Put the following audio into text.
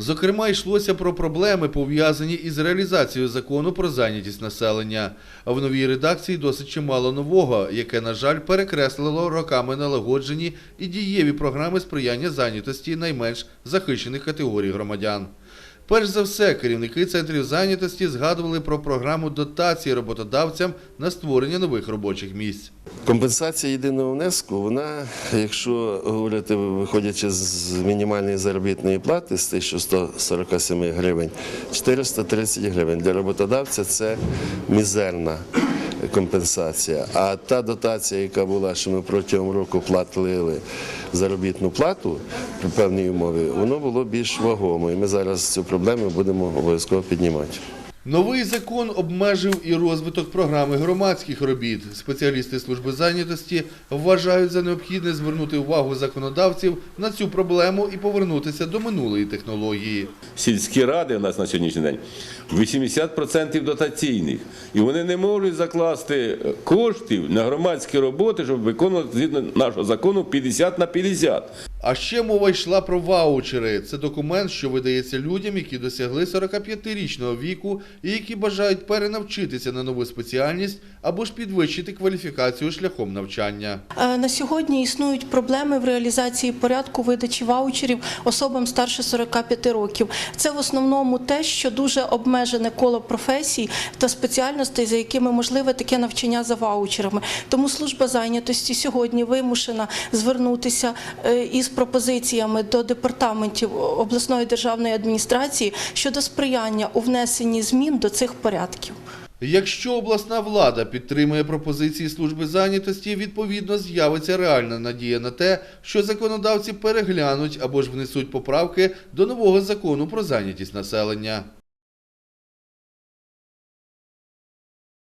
Зокрема, йшлося про проблеми, пов'язані із реалізацією закону про зайнятість населення. В новій редакції досить чимало нового, яке, на жаль, перекреслило роками налагоджені і дієві програми сприяння зайнятості найменш захищених категорій громадян. Перш за все, керівники центрів зайнятості згадували про програму дотації роботодавцям на створення нових робочих місць. Компенсація єдиного внеску, вона, якщо говорити, виходячи з мінімальної заробітної плати з 1147 гривень, 430 гривень. Для роботодавця це мізерна компенсація. А та дотація, яка була, що ми протягом року платили заробітну плату при певній умові, воно було більш вагомо. І ми зараз цю проблему будемо обов'язково піднімати. Новий закон обмежив і розвиток програми громадських робіт. Спеціалісти служби зайнятості вважають за необхідне звернути увагу законодавців на цю проблему і повернутися до минулої технології. сільські ради у нас на сьогоднішній день 80% дотаційних. І вони не можуть закласти коштів на громадські роботи, щоб виконувати згідно нашого закону 50 на 50. А ще мова йшла про ваучери. Це документ, що видається людям, які досягли 45-річного віку і які бажають перенавчитися на нову спеціальність або ж підвищити кваліфікацію шляхом навчання. Е, На сьогодні існують проблеми в реалізації порядку видачі ваучерів особам старше 45 років. Це в основному те, що дуже обмежене коло професій та спеціальностей, за якими можливе таке навчання за ваучерами. Тому служба зайнятості сьогодні вимушена звернутися е, із пропозиціями до департаментів обласної державної адміністрації щодо сприяння у внесенні змін до цих порядків. Якщо обласна влада підтримує пропозиції служби зайнятості, відповідно з'явиться реальна надія на те, що законодавці переглянуть або ж внесуть поправки до нового закону про зайнятість населення.